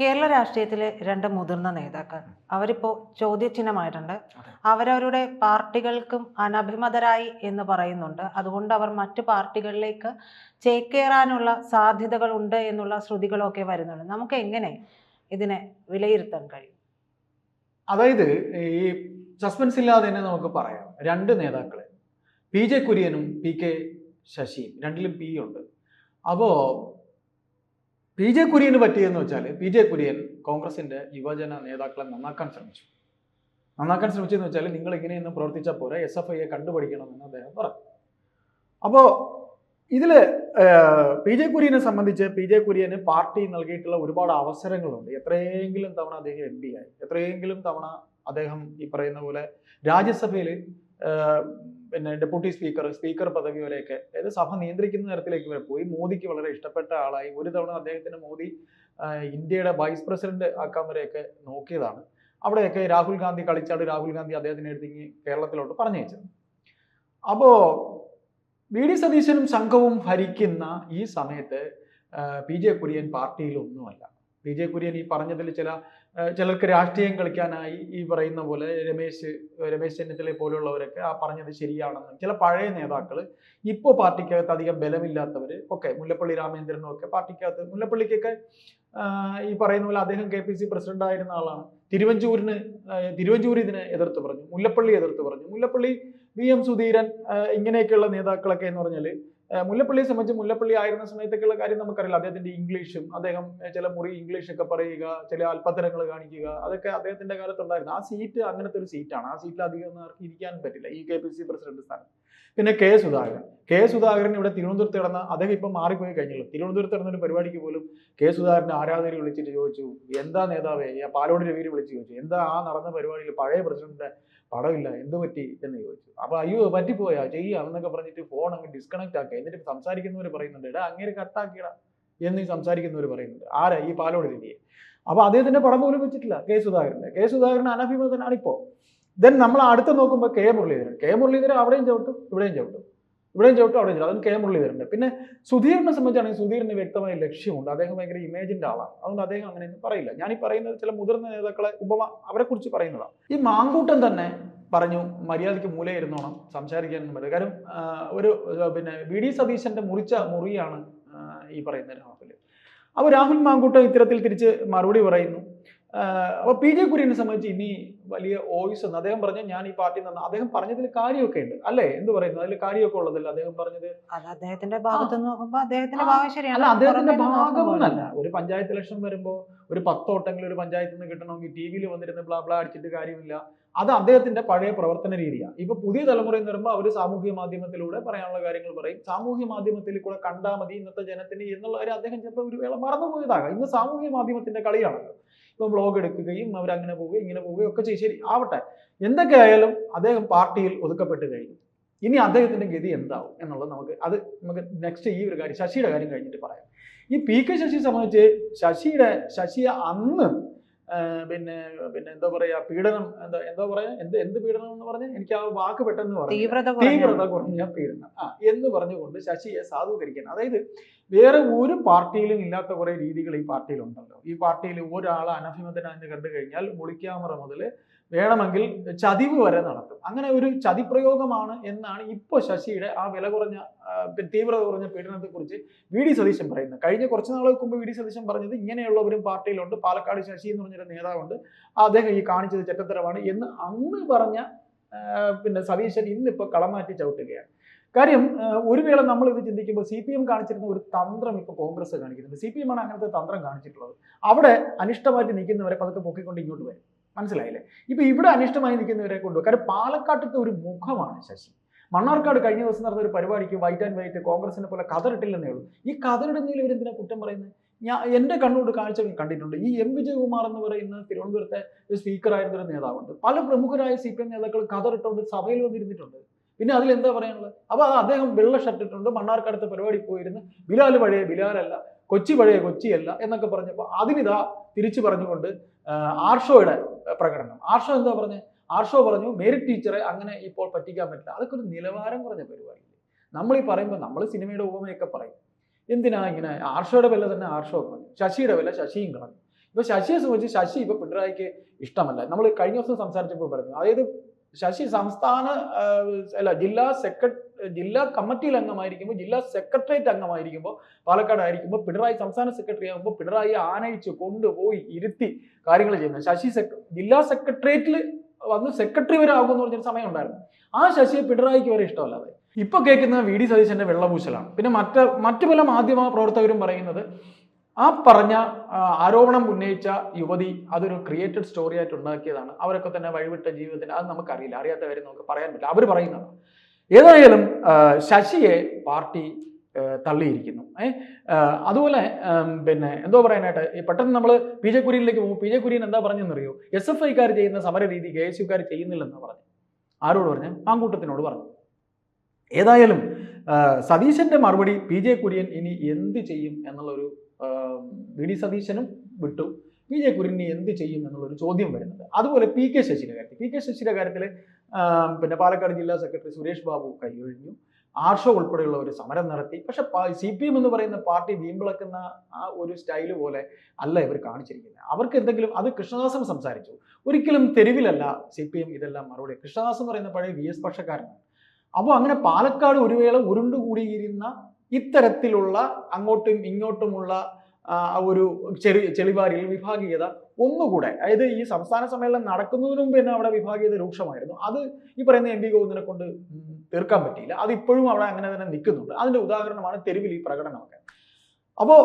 കേരള രാഷ്ട്രീയത്തിലെ രണ്ട് മുതിർന്ന നേതാക്കൾ. അവരിപ്പോൾ ചോദ്യചിഹ്നമായിട്ടുണ്ട്. അവരവരുടെ പാർട്ടികൾക്കും അനഭിമതരായി എന്ന് പറയുന്നുണ്ട്. അതുകൊണ്ട് അവർ മറ്റു പാർട്ടികളിലേക്ക് ചേക്കേറാനുള്ള സാധ്യതകൾ ഉണ്ട് എന്നുള്ള ശ്രുതികളൊക്കെ വരുന്നുണ്ട്. നമുക്ക് എങ്ങനെ ഇതിനെ വിലയിരുത്താൻ കഴിയും? അതായത് ഈ സസ്പെൻസ് ഇല്ലാതെ തന്നെ നമുക്ക് പറയാം. രണ്ട് നേതാക്കളെ. പി ജെ കുര്യനും പി കെ ശശിയും. രണ്ടിലും പി ഉണ്ട്. അപ്പോൾ പി ജെ കുര്യന് പറ്റിയെന്ന് വെച്ചാൽ പി ജെ കുര്യൻ കോൺഗ്രസിന്റെ യുവജന നേതാക്കളെ നന്നാക്കാൻ ശ്രമിച്ചു. നന്നാക്കാൻ ശ്രമിച്ചെന്ന് വെച്ചാൽ നിങ്ങൾ ഇങ്ങനെയൊന്നും പ്രവർത്തിച്ചാൽ പോരെ എസ് എഫ് ഐയെ കണ്ടുപിടിക്കണമെന്ന് അദ്ദേഹം പറഞ്ഞു. അപ്പോൾ ഇതിൽ പി ജെ കുര്യനെ സംബന്ധിച്ച് പി ജെ കുര്യന് പാർട്ടി നൽകിയിട്ടുള്ള ഒരുപാട് അവസരങ്ങളുണ്ട്. എത്രയെങ്കിലും തവണ അദ്ദേഹം എം പി ആയി എത്രയെങ്കിലും തവണ അദ്ദേഹം ഈ പറയുന്ന പോലെ രാജ്യസഭയിൽ പിന്നെ ഡെപ്യൂട്ടി സ്പീക്കർ സ്പീക്കർ പദവി വരെയൊക്കെ അതായത് സഭ നിയന്ത്രിക്കുന്ന തരത്തിലേക്ക് വരെ പോയി. മോദിക്ക് വളരെ ഇഷ്ടപ്പെട്ട ആളായി. ഒരു തവണ അദ്ദേഹത്തിന് മോദി ഇന്ത്യയുടെ വൈസ് പ്രസിഡന്റ് ആക്കാൻ വരെയൊക്കെ നോക്കിയതാണ്. അവിടെയൊക്കെ രാഹുൽ ഗാന്ധി കളിച്ചാട് രാഹുൽ ഗാന്ധി അദ്ദേഹത്തിന് എടുത്തി കേരളത്തിലോട്ട് പറഞ്ഞയച്ചത് അപ്പോൾ വി ഡി സതീശനും സംഘവും ഭരിക്കുന്ന ഈ സമയത്ത് പി ജെ കുര്യൻ പാർട്ടിയിലൊന്നുമല്ല പി ജെ കുര്യൻ ഈ പറഞ്ഞതിൽ ചില ചിലർക്ക് രാഷ്ട്രീയം കളിക്കാനായി ഈ പറയുന്ന പോലെ രമേശ് രമേശ് ചെന്നിത്തല പോലുള്ളവരൊക്കെ ആ പറഞ്ഞത് ശരിയാണെന്നും ചില പഴയ നേതാക്കൾ ഇപ്പോൾ പാർട്ടിക്കകത്ത് അധികം ബലമില്ലാത്തവർ ഒക്കെ മുല്ലപ്പള്ളി രാമേന്ദ്രനും ഒക്കെ പാർട്ടിക്കകത്ത് മുല്ലപ്പള്ളിക്കൊക്കെ ഈ പറയുന്ന പോലെ അദ്ദേഹം കെ പി സി പ്രസിഡന്റ് ആയിരുന്ന ആളാണ്. തിരുവഞ്ചൂരിന് തിരുവഞ്ചൂർ ഇതിനെ എതിർത്ത് പറഞ്ഞു മുല്ലപ്പള്ളി എതിർത്ത് പറഞ്ഞു. മുല്ലപ്പള്ളി വി എം സുധീരൻ ഇങ്ങനെയൊക്കെയുള്ള നേതാക്കളൊക്കെ എന്ന് പറഞ്ഞാൽ മുല്ലപ്പള്ളിയെ സംബന്ധിച്ച് മുല്ലപ്പള്ളി ആയിരുന്ന സമയത്തൊക്കെയുള്ള കാര്യം നമുക്കറിയില്ല. അദ്ദേഹത്തിന്റെ ഇംഗ്ലീഷും അദ്ദേഹം ചില മുറി ഇംഗ്ലീഷ് ഒക്കെ പറയുക ചില അല്പത്തരങ്ങൾ കാണിക്കുക അതൊക്കെ അദ്ദേഹത്തിന്റെ കാലത്തുണ്ടായിരുന്നു. ആ സീറ്റ് അങ്ങനത്തെ ഒരു സീറ്റാണ്. ആ സീറ്റിൽ അധികം ആർക്കും ഇരിക്കാൻ പറ്റില്ല. ഈ കെ പി സി പ്രസിഡന്റ് സ്ഥാനം. പിന്നെ കെ സുധാകരൻ. കെ സുധാകരൻ ഇവിടെ തിരുവനന്തപുരത്ത് കിടന്ന അദ്ദേഹം ഇപ്പം മാറിപ്പോയി കഴിഞ്ഞുള്ളൂ തിരുവനന്തപുരത്ത് ഒരു പരിപാടിക്ക് പോലും കെ സുധാകരൻ ആരാധകരെ വിളിച്ചിട്ട് ചോദിച്ചു എന്താ നേതാവേ? പാലോട് രവിയിൽ വിളിച്ച് ചോദിച്ചു എന്താ ആ നടന്ന പരിപാടിയിൽ പഴയ പ്രസിഡന്റിന്റെ പടമില്ല എന്ത് പറ്റി? എന്ന് ചോദിച്ചു. അപ്പൊ അയ്യോ പറ്റിപ്പോയാ? ചെയ്യാം എന്നൊക്കെ പറഞ്ഞിട്ട് ഫോൺ അങ്ങ് ഡിസ്കണക്ട് ആക്കുക. എന്നിട്ട് സംസാരിക്കുന്നവർ പറയുന്നുണ്ട് എടാ അങ്ങനെ കട്ടാക്കിയടാ എന്ന് സംസാരിക്കുന്നവർ പറയുന്നുണ്ട്. ആരാ ഈ പാലോട് രവിയെ? അപ്പൊ അദ്ദേഹത്തിന്റെ പടം പോലും വെച്ചിട്ടില്ല കെ സുധാകരന്റെ കെ സുധാകരൻ അനഭിമതനാണ് ഇപ്പോ ദെൻ നമ്മൾ അടുത്ത് നോക്കുമ്പോൾ കെ മുരളീധരൻ. കെ മുരളീധരൻ അവിടെയും ചവിട്ടും ഇവിടെയും ചവിട്ടും. ഇവിടെയും ചവിട്ടും അവിടെയും ചവിട്ടും. അതും കെ മുരളീധരന്റെ. പിന്നെ സുധീരനെ സംബന്ധിച്ചാണെങ്കിൽ സുധീറിന് വ്യക്തമായ ലക്ഷ്യമുണ്ട്. അദ്ദേഹം ഭയങ്കര ഇമേജിന്റെ ആളാണ്. അതുകൊണ്ട് അദ്ദേഹം അങ്ങനെയൊന്നും പറയില്ല. ഞാൻ ഈ പറയുന്നത് ചില മുതിർന്ന നേതാക്കളെ ഉപമ അവരെക്കുറിച്ച് പറയുന്നതാണ്. ഈ മാങ്കൂട്ടൻ തന്നെ പറഞ്ഞു മര്യാദയ്ക്ക് മൂലയിരുന്നോണം സംസാരിക്കാൻ പറ്റും കാര്യം ഒരു പിന്നെ വി ഡി സതീശന്റെ മുറിച്ച മുറിയാണ് ഈ പറയുന്ന രാഹുൽ അപ്പോൾ രാഹുൽ മാങ്കൂട്ടം ഇത്തരത്തിൽ തിരിച്ച് മറുപടി പറയുന്നു. അപ്പോൾ പി ജെ കുര്യനെ സംബന്ധിച്ച് ഇനി വലിയ വോയിസ് ഒന്ന് അദ്ദേഹം പറഞ്ഞു ഞാൻ ഈ പാർട്ടി നിന്ന് അദ്ദേഹം പറഞ്ഞതിൽ കാര്യമൊക്കെ ഉണ്ട്. അല്ലേ? എന്ത് പറയുന്നു? അതിൽ കാര്യമൊക്കെ ഉള്ളതല്ല. അദ്ദേഹം പറഞ്ഞത് അദ്ദേഹത്തിന്റെ ഭാഗത്ത് നോക്കുമ്പോൾ നോക്കുമ്പോ അദ്ദേഹത്തിന്റെ ഭാഗം ശരിയാണ്. അല്ല അദ്ദേഹത്തിന്റെ. ഭാഗമൊന്നല്ല ഒരു പഞ്ചായത്ത് ഇലക്ഷൻ വരുമ്പോൾ ഒരു പത്തോട്ടെങ്കിലും ഒരു പഞ്ചായത്തിൽ നിന്ന് കിട്ടണമെങ്കിൽ ടി വിയിൽ വന്നിരുന്ന് ബ്ലാ ബ്ലാ അടിച്ചിട്ട് കാര്യമില്ല. അത് അദ്ദേഹത്തിന്റെ പഴയ പ്രവർത്തന രീതിയാണ് ഇപ്പൊ പുതിയ തലമുറ എന്ന് പറയുമ്പോൾ അവർ സാമൂഹ്യ മാധ്യമത്തിലൂടെ പറയാനുള്ള കാര്യങ്ങൾ പറയും. സാമൂഹ്യ മാധ്യമത്തിൽ കൂടെ കണ്ടാൽ മതി ഇന്നത്തെ ജനത്തിന് എന്നുള്ള കാര്യം അദ്ദേഹം ചിലപ്പോൾ ഒരു വേള മറന്നുപോയതാകാം. ഇന്ന് സാമൂഹ്യ മാധ്യമത്തിന്റെ കളിയാണല്ലോ. ഇപ്പൊ ബ്ലോഗ് എടുക്കുകയും അവരങ്ങനെ പോവുകയും ഇങ്ങനെ പോവുകയും ഒക്കെ ചെയ്യും. ശരി ആവട്ടെ. എന്തൊക്കെ ആയാലും അദ്ദേഹം പാർട്ടിയിൽ ഒതുക്കപ്പെട്ട് കഴിഞ്ഞു. ഇനി അദ്ദേഹത്തിന്റെ ഗതി എന്താവും എന്നുള്ളത് നമുക്ക് അത് നമുക്ക് നെക്സ്റ്റ് ഈ ഒരു കാര്യം ശശിയുടെ കാര്യം കഴിഞ്ഞിട്ട് പറയാം. ഈ പി കെ ശശിയെ സംബന്ധിച്ച് ശശിയുടെ ശശിയെ അന്ന് പിന്നെ പിന്നെ എന്താ പറയാ പീഡനം എന്താ എന്താ പറയാ എന്ത് എന്ത് പീഡനം എന്ന് പറഞ്ഞാൽ എനിക്ക് ആ വാക്ക് പെട്ടെന്ന് പറഞ്ഞു തീവ്രത കുറഞ്ഞ തീവ്രത കുറഞ്ഞ പീഡനം. ആ എന്ന് പറഞ്ഞുകൊണ്ട് ശശിയെ സാധൂകരിക്കാൻ അതായത് വേറെ ഒരു പാർട്ടിയിലും ഇല്ലാത്ത കുറെ രീതികൾ ഈ പാർട്ടിയിലുണ്ടല്ലോ. ഈ പാർട്ടിയിൽ ഒരാൾ അനഭിമതനാന്ന് കണ്ടു കഴിഞ്ഞാൽ മുളിക്യാമറ മുതൽ വേണമെങ്കിൽ ചതിവ് വരെ നടത്തും. അങ്ങനെ ഒരു ചതിപ്രയോഗമാണ് എന്നാണ് ഇപ്പോൾ ശശിയുടെ ആ വില കുറഞ്ഞ തീവ്രത കുറഞ്ഞ പീഡനത്തെ കുറിച്ച് വി ഡി സതീശൻ പറയുന്നത്. കഴിഞ്ഞ കുറച്ച് നാളുകൾക്ക് മുമ്പ് വി ഡി സതീശൻ പറഞ്ഞത് ഇങ്ങനെയുള്ളവരും പാർട്ടിയിലുണ്ട്. പാലക്കാട് ശശി എന്ന് പറഞ്ഞൊരു നേതാവുണ്ട്. അദ്ദേഹം ഈ കാണിച്ചത് ചെറ്റത്തരമാണ് എന്ന് അന്ന് പറഞ്ഞ പിന്നെ സതീശൻ ഇന്നിപ്പോൾ കളമാറ്റി ചവിട്ടുകയാണ്. കാര്യം ഒരു വേള നമ്മൾ ഇത് ചിന്തിക്കുമ്പോൾ സി പി എം കാണിച്ചിരുന്ന ഒരു തന്ത്രം ഇപ്പൊ കോൺഗ്രസ് കാണിക്കുന്നുണ്ട്. സി പി എം ആണ് അങ്ങനത്തെ തന്ത്രം കാണിച്ചിട്ടുള്ളത്. അവിടെ അനിഷ്ടമായിട്ട് നിൽക്കുന്നവരെ പതുക്കെ പൊക്കിക്കൊണ്ട് ഇങ്ങോട്ട് വരും. മനസ്സിലായില്ലേ? ഇപ്പൊ ഇവിടെ അനിഷ്ടമായി നിൽക്കുന്നവരെ കൊണ്ടുപോകും കാരണം പാലക്കാട്ടത്തെ ഒരു മുഖമാണ് ശശി. മണ്ണാർക്കാട് കഴിഞ്ഞ ദിവസം നടന്ന ഒരു പരിപാടിക്ക് വൈറ്റ് ആൻഡ് വൈറ്റ് കോൺഗ്രസിനെ പോലെ കതറിട്ടില്ലെന്നേ ഉള്ളൂ. ഈ കതറിടുന്നതിൽ ഇവരെന്തിനാ കുറ്റം പറയുന്നത്? ഞാൻ എന്റെ കണ്ണുകൊണ്ട് കാഴ്ചകൾ കണ്ടിട്ടുണ്ട്. ഈ എം വിജയകുമാർ എന്ന് പറയുന്ന തിരുവനന്തപുരത്തെ ഒരു സ്പീക്കറായിരുന്ന ഒരു നേതാവുണ്ട്. പല പ്രമുഖരായ സി പി എം നേതാക്കൾ കതറിട്ടുകൊണ്ട് സഭയിൽ വന്നിരുന്നിട്ടുണ്ട്. പിന്നെ അതിൽ എന്താ പറയാനുള്ളത്? അപ്പോൾ അത് അദ്ദേഹം വെള്ള ഷർട്ട് ഇട്ടുണ്ട് മണ്ണാർക്കാടത്തെ പരിപാടി പോയിരുന്നു. ബിലാൽ പഴയ ബിലാലല്ല കൊച്ചി പഴയ കൊച്ചിയല്ല എന്നൊക്കെ പറഞ്ഞപ്പോൾ അതിനിതാ തിരിച്ചു പറഞ്ഞുകൊണ്ട് ആർഷോയുടെ പ്രകടനം. ആർഷോ എന്താ പറഞ്ഞത് ആർഷോ പറഞ്ഞു മേരിറ്റ് ടീച്ചറെ അങ്ങനെ ഇപ്പോൾ പറ്റിക്കാൻ പറ്റില്ല. അതൊക്കെ ഒരു നിലവാരം കുറഞ്ഞ പരിപാടി നമ്മൾ ഈ പറയുമ്പോൾ നമ്മൾ സിനിമയുടെ ഉപമയൊക്കെ പറയും. എന്തിനാ ഇങ്ങനെ? ആർഷോയുടെ വില തന്നെ ആർഷോ കളഞ്ഞു ശശിയുടെ വില ശശിയും കളഞ്ഞു. ഇപ്പൊ ശശിയെ സംബന്ധിച്ച് ശശി ഇപ്പൊ പിണറായിക്ക് ഇഷ്ടമല്ല. നമ്മൾ കഴിഞ്ഞ ദിവസം സംസാരിച്ചപ്പോൾ പറഞ്ഞു. അതായത് ശശി സംസ്ഥാന അല്ല ജില്ലാ സെക്രട്ടറി ജില്ലാ കമ്മിറ്റിയിൽ അംഗമായിരിക്കുമ്പോൾ ജില്ലാ സെക്രട്ടേറിയറ്റ് അംഗമായിരിക്കുമ്പോൾ പാലക്കാട് ആയിരിക്കുമ്പോൾ പിണറായി സംസ്ഥാന സെക്രട്ടറി ആകുമ്പോൾ പിണറായി ആനയിച്ച് കൊണ്ടുപോയി ഇരുത്തി കാര്യങ്ങൾ ചെയ്യുന്നത് ശശി സെക്ര ജില്ലാ സെക്രട്ടേറിയറ്റിൽ വന്ന് സെക്രട്ടറി വരെ ആകുമെന്ന് പറഞ്ഞൊരു സമയം ഉണ്ടായിരുന്നു ആ ശശിയെ പിണറായിക്ക് വരെ ഇഷ്ടമല്ലാതെ ഇപ്പൊ കേൾക്കുന്ന വി. ഡി. സതീശന്റെ വെള്ളപൂശലാണ്. പിന്നെ മറ്റ് മറ്റു പല മാധ്യമ പ്രവർത്തകരും പറയുന്നത് ആ പറഞ്ഞ ആരോപണം ഉന്നയിച്ച യുവതി അതൊരു ക്രിയേറ്റഡ് സ്റ്റോറി ആയിട്ട് ഉണ്ടാക്കിയതാണ്. അവരൊക്കെ തന്നെ വഴിവിട്ട ജീവിതത്തിന് അത് നമുക്കറിയില്ല. അറിയാത്ത കാര്യം നമുക്ക് പറയാൻ പറ്റില്ല. അവർ പറയുന്നതാണ്. ഏതായാലും ശശിയെ പാർട്ടി തള്ളിയിരിക്കുന്നു. ഏ അതുപോലെ പിന്നെ എന്തോ പറയാനായിട്ട് ഈ പെട്ടെന്ന് നമ്മൾ പി ജെ കുര്യനിലേക്ക് പോകും പി ജെ കുര്യൻ എന്താ പറഞ്ഞെന്നറിയോ? എസ് എഫ് ഐക്കാർ ചെയ്യുന്ന സമര രീതി കെ എസ് യുക്കാർ ചെയ്യുന്നില്ലെന്ന് പറഞ്ഞു. ആരോട് പറഞ്ഞു? ആൺകൂട്ടത്തിനോട് പറഞ്ഞു. ഏതായാലും സതീശന്റെ മറുപടി പി ജെ കുര്യൻ ഇനി എന്ത് ചെയ്യും എന്നുള്ളൊരു വി ഡി സതീശനും വിട്ടു. പി ജെ കുര്യൻ എന്ത് ചെയ്യും എന്നുള്ളൊരു ചോദ്യം വരുന്നത് അതുപോലെ പി കെ ശശിയുടെ കാര്യത്തിൽ. പി കെ ശശിയുടെ കാര്യത്തിൽ പിന്നെ പാലക്കാട് ജില്ലാ സെക്രട്ടറി സുരേഷ് ബാബു കൈയൊഴിഞ്ഞു. ആർഷോ ഉൾപ്പെടെയുള്ള ഒരു സമരം നടത്തി. പക്ഷെ സി പി എം എന്ന് പറയുന്ന പാർട്ടി വീമ്പിളക്കുന്ന ആ ഒരു സ്റ്റൈൽ പോലെ അല്ല ഇവർ കാണിച്ചിരിക്കുന്നത്. അവർക്ക് എന്തെങ്കിലും അത് കൃഷ്ണദാസൻ സംസാരിച്ചു. ഒരിക്കലും തെരുവിലല്ല സി പി എം ഇതെല്ലാം മറുപടി. കൃഷ്ണദാസ് എന്ന് പറയുന്ന പഴയ വി എസ് പക്ഷക്കാരനാണ്. അപ്പോൾ അങ്ങനെ പാലക്കാട് ഒരു വേള ഉരുണ്ടുകൂടിയിരുന്ന ഇത്തരത്തിലുള്ള അങ്ങോട്ടും ഇങ്ങോട്ടുമുള്ള ഒരു ചെറി ചെളിവാരിൽ വിഭാഗീയത ഒന്നുകൂടെ അതായത് ഈ സംസ്ഥാന സമ്മേളനം നടക്കുന്നതിന് മുമ്പ് തന്നെ അവിടെ വിഭാഗീയത രൂക്ഷമായിരുന്നു. അത് ഈ പറയുന്ന എം പി ഗോവിന്ദനെ കൊണ്ട് തീർക്കാൻ പറ്റിയില്ല. അത് ഇപ്പോഴും അവിടെ അങ്ങനെ തന്നെ നിൽക്കുന്നുണ്ട്. അതിന്റെ ഉദാഹരണമാണ് തെരുവിൽ ഈ പ്രകടനമൊക്കെ. അപ്പോൾ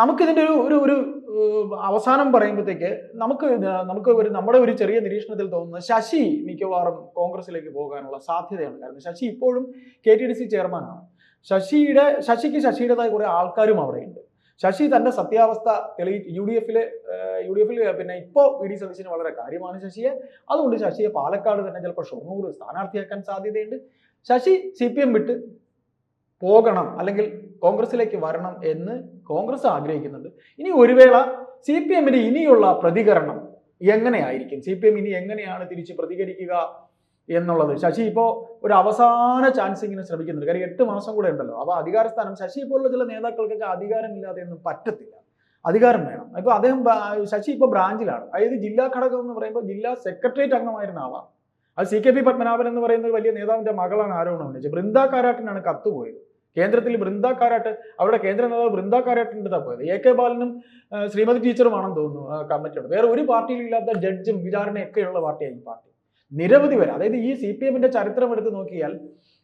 നമുക്കിതിന്റെ ഒരു ഒരു ഒരു അവസാനം പറയുമ്പോഴത്തേക്ക് നമുക്ക് നമുക്ക് ഒരു നമ്മുടെ ഒരു ചെറിയ നിരീക്ഷണത്തിൽ തോന്നുന്നത് ശശി മിക്കവാറും കോൺഗ്രസിലേക്ക് പോകാനുള്ള സാധ്യതയാണ് കാരണം ശശി ഇപ്പോഴും കെ ടി ഡി സി ചെയർമാനാണ്. ശശിയുടെ ശശിക്ക് ശശിയുടേതായ കുറെ ആൾക്കാരും അവിടെയുണ്ട്. ശശി തന്റെ സത്യാവസ്ഥ തെളി യു ഡി എഫിൽ യു ഡി എഫിൽ പിന്നെ ഇപ്പോ വി ഡി സതീശന് വളരെ കാര്യമാണ് ശശിയെ. അതുകൊണ്ട് ശശിയെ പാലക്കാട് തന്നെ ചിലപ്പോൾ ഷൊർണൂർ സ്ഥാനാർത്ഥിയാക്കാൻ സാധ്യതയുണ്ട്. ശശി സി പി എം വിട്ട് പോകണം അല്ലെങ്കിൽ കോൺഗ്രസിലേക്ക് വരണം എന്ന് കോൺഗ്രസ് ആഗ്രഹിക്കുന്നുണ്ട്. ഇനി ഒരു വേള സി പി എമ്മിന്റെ ഇനിയുള്ള പ്രതികരണം എങ്ങനെയായിരിക്കും? സി പി എം ഇനി എങ്ങനെയാണ് തിരിച്ച് പ്രതികരിക്കുക? എന്നുള്ളത്. ശശി ഇപ്പോൾ ഒരു അവസാന ചാൻസ് ഇങ്ങനെ ശ്രമിക്കുന്നുണ്ട്. കാര്യം എട്ട് മാസം കൂടെ ഉണ്ടല്ലോ. അപ്പോൾ അധികാരസ്ഥാനം ശശി പോലുള്ള ചില നേതാക്കൾക്കൊക്കെ അധികാരമില്ലാതെ ഒന്നും പറ്റത്തില്ല. അധികാരം വേണം. ഇപ്പോൾ അദ്ദേഹം ശശി ഇപ്പോൾ ബ്രാഞ്ചിലാണ്. അതായത് ജില്ലാ ഘടകം എന്ന് പറയുമ്പോൾ ജില്ലാ സെക്രട്ടേറിയറ്റ് അംഗമായിരുന്ന ആളാണ് അത് സി കെ പി പത്മനാഭൻ എന്ന് പറയുന്ന ഒരു വലിയ നേതാവിന്റെ മകളാണ് ആരോപണം ഉന്നയിച്ചത് ബൃന്ദ കാരാട്ടിനാണ് കത്ത് പോയത്. കേന്ദ്രത്തിൽ ബൃന്ദ കാരാട്ട് അവരുടെ കേന്ദ്ര നേതാവ് ബൃന്ദ കാരാട്ടിന്റെ പോയത്. എ കെ ബാലനും ശ്രീമതി ടീച്ചറുമാണെന്ന് തോന്നുന്നു കമ്മിറ്റിയോട്. വേറെ ഒരു പാർട്ടിയിലില്ലാത്ത ജഡ്ജും വിചാരണയൊക്കെയുള്ള പാർട്ടിയാണ് ഈ പാർട്ടി. നിരവധി പേര് അതായത് ഈ സി പി എമ്മിന്റെ ചരിത്രം എടുത്ത് നോക്കിയാൽ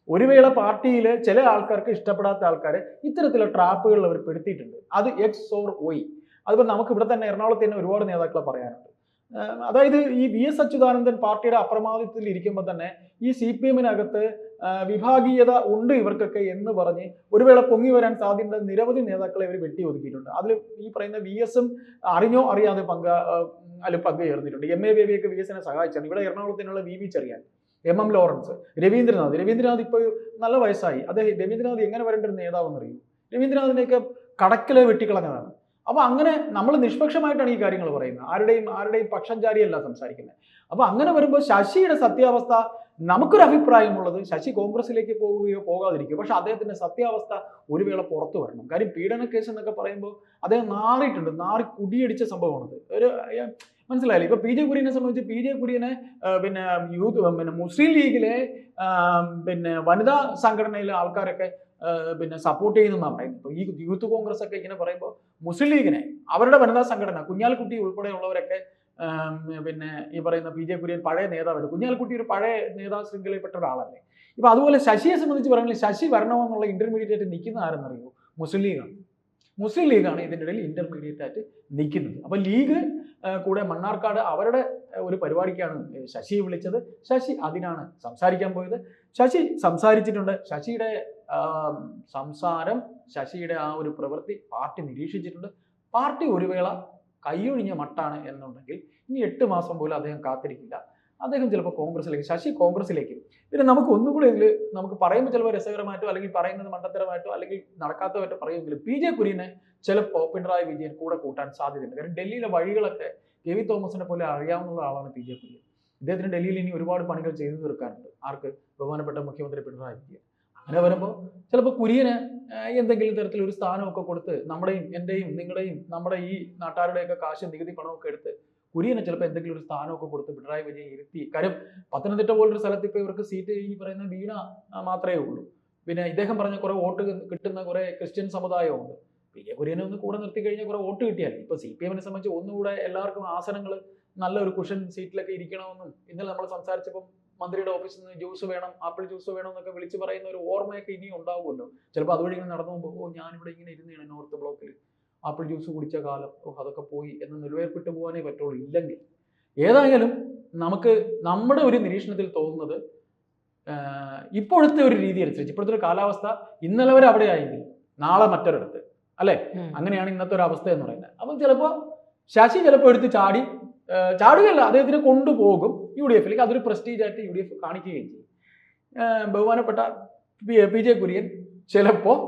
ഒരു വേള പാർട്ടിയിൽ ചില ആൾക്കാർക്ക് ഇഷ്ടപ്പെടാത്ത ആൾക്കാർ ഇത്തരത്തിലുള്ള ട്രാപ്പുകളിൽ അവർ പെടുത്തിയിട്ടുണ്ട്. അത് എക്സ് ഓർ ഒയ് അതിപ്പോൾ നമുക്ക് ഇവിടെ തന്നെ എറണാകുളത്ത് തന്നെ ഒരുപാട് നേതാക്കളെ പറയാനുണ്ട്. അതായത് ഈ വി എസ് അച്യുതാനന്ദൻ പാർട്ടിയുടെ അപ്രമാദിത്വത്തിൽ ഇരിക്കുമ്പോൾ തന്നെ ഈ സി പി എമ്മിനകത്ത് വിഭാഗീയത ഉണ്ട് ഇവർക്കൊക്കെ എന്ന് പറഞ്ഞ് ഒരു വേള പൊങ്ങി വരാൻ സാധ്യതയുള്ള നിരവധി നേതാക്കളെ ഇവർ വെട്ടി ഒതുക്കിയിട്ടുണ്ട് അതിൽ ഈ പറയുന്ന വി എസും അറിഞ്ഞോ അറിയാതെ പങ്ക് അതിൽ പങ്ക് ചേർന്നിട്ടുണ്ട് എം എ ബേബിയൊക്കെ വികസനം സഹായിച്ചാണ്. ഇവിടെ എറണാകുളത്തിനുള്ള V V Cherian M M Lawrence Raveendranath. Raveendranath ഇപ്പോൾ നല്ല വയസ്സായി. അദ്ദേഹം രവീന്ദ്രനാഥ് എങ്ങനെ വരേണ്ട ഒരു നേതാവെന്ന് അറിയൂ രവീന്ദ്രനാഥിനെയൊക്കെ കടക്കിലെ വെട്ടിക്കളഞ്ഞതാണ്. അപ്പൊ അങ്ങനെ നമ്മൾ നിഷ്പക്ഷമായിട്ടാണ് ഈ കാര്യങ്ങൾ പറയുന്നത്. ആരുടെയും ആരുടെയും പക്ഷം ചാരിയല്ല സംസാരിക്കുന്നത്. അപ്പോൾ അങ്ങനെ വരുമ്പോൾ ശശിയുടെ സത്യാവസ്ഥ നമുക്കൊരു അഭിപ്രായമുള്ളത് ശശി കോൺഗ്രസിലേക്ക് പോവുകയോ പോകാതിരിക്കുകയോ പക്ഷെ അദ്ദേഹത്തിന്റെ സത്യാവസ്ഥ ഒരു വേള പുറത്തു വരണം. കാര്യം പീഡന കേസ് എന്നൊക്കെ പറയുമ്പോൾ അദ്ദേഹം നാറിയിട്ടുണ്ട്. നാറി കുടിയടിച്ച സംഭവമാണത്. ഒരു മനസ്സിലായില്ലേ? ഇപ്പൊ പി ജെ കുര്യനെ സംബന്ധിച്ച് പി ജെ കുര്യനെ പിന്നെ യൂത്ത് പിന്നെ മുസ്ലിം ലീഗിലെ പിന്നെ വനിതാ സംഘടനയിലെ ആൾക്കാരൊക്കെ പിന്നെ സപ്പോർട്ട് ചെയ്യുന്നതാണ് പറയുന്നത്. ഈ യൂത്ത് കോൺഗ്രസ് ഒക്കെ ഇങ്ങനെ പറയുമ്പോൾ മുസ്ലിം ലീഗിനെ അവരുടെ വനിതാ സംഘടന കുഞ്ഞാലിക്കുട്ടി ഉൾപ്പെടെയുള്ളവരൊക്കെ പിന്നെ ഈ പറയുന്ന പി ജെ കുര്യൻ പഴയ നേതാവാണ് കുഞ്ഞാലിക്കുട്ടി ഒരു പഴയ നേതാ ശൃംഖലയിൽപ്പെട്ട ഒരാളല്ലേ. ഇപ്പൊ അതുപോലെ ശശിയെ സംബന്ധിച്ച് പറയുന്നത് ശശി വരണമെന്നുള്ള ഇന്റർമീഡിയറ്റ് നിൽക്കുന്ന ആരെന്നറിയോ? മുസ്ലിം ലീഗാണ്. മുസ്ലിം ലീഗാണ് ഇതിന്റെ ഇടയിൽ ഇന്റർമീഡിയറ്റ് ആയിട്ട് നിൽക്കുന്നത്. അപ്പോൾ ലീഗ് കൂടെ മണ്ണാർക്കാട് അവരുടെ ഒരു പരിപാടിക്കാണ് ശശി വിളിച്ചത്. ശശി അതിനാണ് സംസാരിക്കാൻ പോയത്. ശശി സംസാരിച്ചിട്ടുണ്ട്. ശശിയുടെ സംസാരം ശശിയുടെ ആ ഒരു പ്രവൃത്തി പാർട്ടി നിരീക്ഷിച്ചിട്ടുണ്ട്. പാർട്ടി ഒരു വേള കൈയൊഴിഞ്ഞ മട്ടാണ് എന്നുണ്ടെങ്കിൽ ഇനി എട്ട് മാസം പോലും അദ്ദേഹം കാത്തിരിക്കില്ല. അദ്ദേഹം ചിലപ്പോൾ കോൺഗ്രസിലേക്ക് ശശി കോൺഗ്രസിലേക്ക് പിന്നെ നമുക്ക് ഒന്നുകൂടി ഇതിൽ നമുക്ക് പറയുമ്പോൾ ചിലപ്പോൾ രസകരമായിട്ടോ അല്ലെങ്കിൽ പറയുന്നത് മണ്ടത്തരമായിട്ടോ അല്ലെങ്കിൽ നടക്കാത്തതായിട്ടോ പറയുമെങ്കിലും പി ജെ കുര്യനെ ചിലപ്പോൾ പിണറായി വിജയൻ കൂടെ കൂട്ടാൻ സാധ്യതയുണ്ട്. കാരണം ഡൽഹിയിലെ വഴികളൊക്കെ കെ വി തോമസിനെ പോലെ അറിയാവുന്ന ആളാണ് പി ജെ കുര്യൻ. ഇദ്ദേഹത്തിന് ഡൽഹിയിൽ ഇനി ഒരുപാട് പണികൾ ചെയ്തു തീർക്കാനുണ്ട്. ആർക്ക്? ബഹുമാനപ്പെട്ട മുഖ്യമന്ത്രി പിണറായി വിജയൻ. അങ്ങനെ വരുമ്പോൾ ചിലപ്പോൾ കുര്യന് എന്തെങ്കിലും തരത്തിൽ ഒരു സ്ഥാനമൊക്കെ കൊടുത്ത് നമ്മുടെയും എന്റെയും നിങ്ങളുടെയും നമ്മുടെ ഈ നാട്ടുകാരുടെയൊക്കെ കാശ് നികുതി പണമൊക്കെ എടുത്ത് കുര്യനെ ചിലപ്പോൾ എന്തെങ്കിലും ഒരു സ്ഥാനമൊക്കെ കൊടുത്ത് പിണറായി വിജയൻ ഇരുത്തി. കാര്യം പത്തനംതിട്ട പോലൊരു സ്ഥലത്ത് ഇപ്പോൾ ഇവർക്ക് സീറ്റ് ഈ പറയുന്ന വീണ മാത്രമേ ഉള്ളൂ. പിന്നെ ഇദ്ദേഹം പറഞ്ഞ കുറെ വോട്ട് കിട്ടുന്ന കുറെ ക്രിസ്ത്യൻ സമുദായമുണ്ട്. പി എ കുര്യനെ ഒന്ന് കൂടെ നിർത്തി കഴിഞ്ഞാൽ കുറെ വോട്ട് കിട്ടിയാൽ ഇപ്പൊ സി പി എമ്മിനെ സംബന്ധിച്ച് ഒന്നുകൂടെ എല്ലാവർക്കും ആസനങ്ങൾ നല്ല ഒരു കുഷൻ സീറ്റിലൊക്കെ ഇരിക്കണമെന്നും ഇന്നലെ നമ്മൾ സംസാരിച്ചപ്പോൾ മന്ത്രിയുടെ ഓഫീസിൽ നിന്ന് ജ്യൂസ് വേണം ആപ്പിൾ ജ്യൂസ് വേണം എന്നൊക്കെ വിളിച്ച് പറയുന്ന ഒരു ഓർമ്മയൊക്കെ ഇനിയും ഉണ്ടാവുമല്ലോ. ചിലപ്പോൾ അതുവഴി ഇങ്ങനെ നടന്നു പോകുമ്പോൾ ഞാനിവിടെ ഇങ്ങനെ ഇരുന്നാണ് നോർത്ത് ബ്ലോക്കിൽ ആപ്പിൾ ജ്യൂസ് കുടിച്ച കാലം അതൊക്കെ പോയി എന്ന് നിലവേർപ്പിട്ട് പോകാനേ പറ്റുള്ളൂ. ഇല്ലെങ്കിൽ ഏതായാലും നമുക്ക് നമ്മുടെ ഒരു നിരീക്ഷണത്തിൽ തോന്നുന്നത് ഇപ്പോഴത്തെ ഒരു രീതി അനുസരിച്ച് ഇപ്പോഴത്തെ ഒരു കാലാവസ്ഥ ഇന്നലെ വരെ അവിടെ ആയെങ്കിൽ നാളെ മറ്റൊരിടത്ത് അല്ലെ? അങ്ങനെയാണ് ഇന്നത്തെ ഒരു അവസ്ഥ എന്ന് പറയുന്നത്. അപ്പം ചിലപ്പോൾ ശശി ചിലപ്പോൾ എടുത്ത് ചാടി ചാടുകയല്ല അദ്ദേഹത്തിനെ കൊണ്ടുപോകും യു ഡി എഫിലേക്ക് അതൊരു പ്രസ്റ്റീജ് ആയിട്ട് യു ഡി എഫ് കാണിക്കുകയും ചെയ്യും. ബഹുമാനപ്പെട്ട പി പി ജെ കുര്യൻ ചിലപ്പോൾ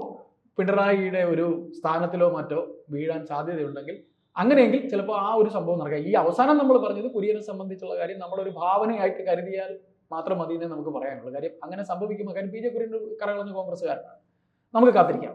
പിണറായിയുടെ ഒരു സ്ഥാനത്തിലോ മറ്റോ വീഴാൻ സാധ്യതയുണ്ടെങ്കിൽ അങ്ങനെയെങ്കിൽ ചിലപ്പോൾ ആ ഒരു സംഭവം നടക്കാം. ഈ അവസാനം നമ്മൾ പറഞ്ഞത് കുര്യനെ സംബന്ധിച്ചുള്ള കാര്യം നമ്മളൊരു ഭാവനയായിട്ട് കരുതിയാൽ മാത്രം മതി എന്നേ നമുക്ക് പറയാനുള്ളൂ. കാര്യം അങ്ങനെ സംഭവിക്കുമ്പോൾ കാര്യം പി ജെ കുര്യൻ കറകളഞ്ഞ കോൺഗ്രസ്സുകാരനാണ്. നമുക്ക് കാത്തിരിക്കാം.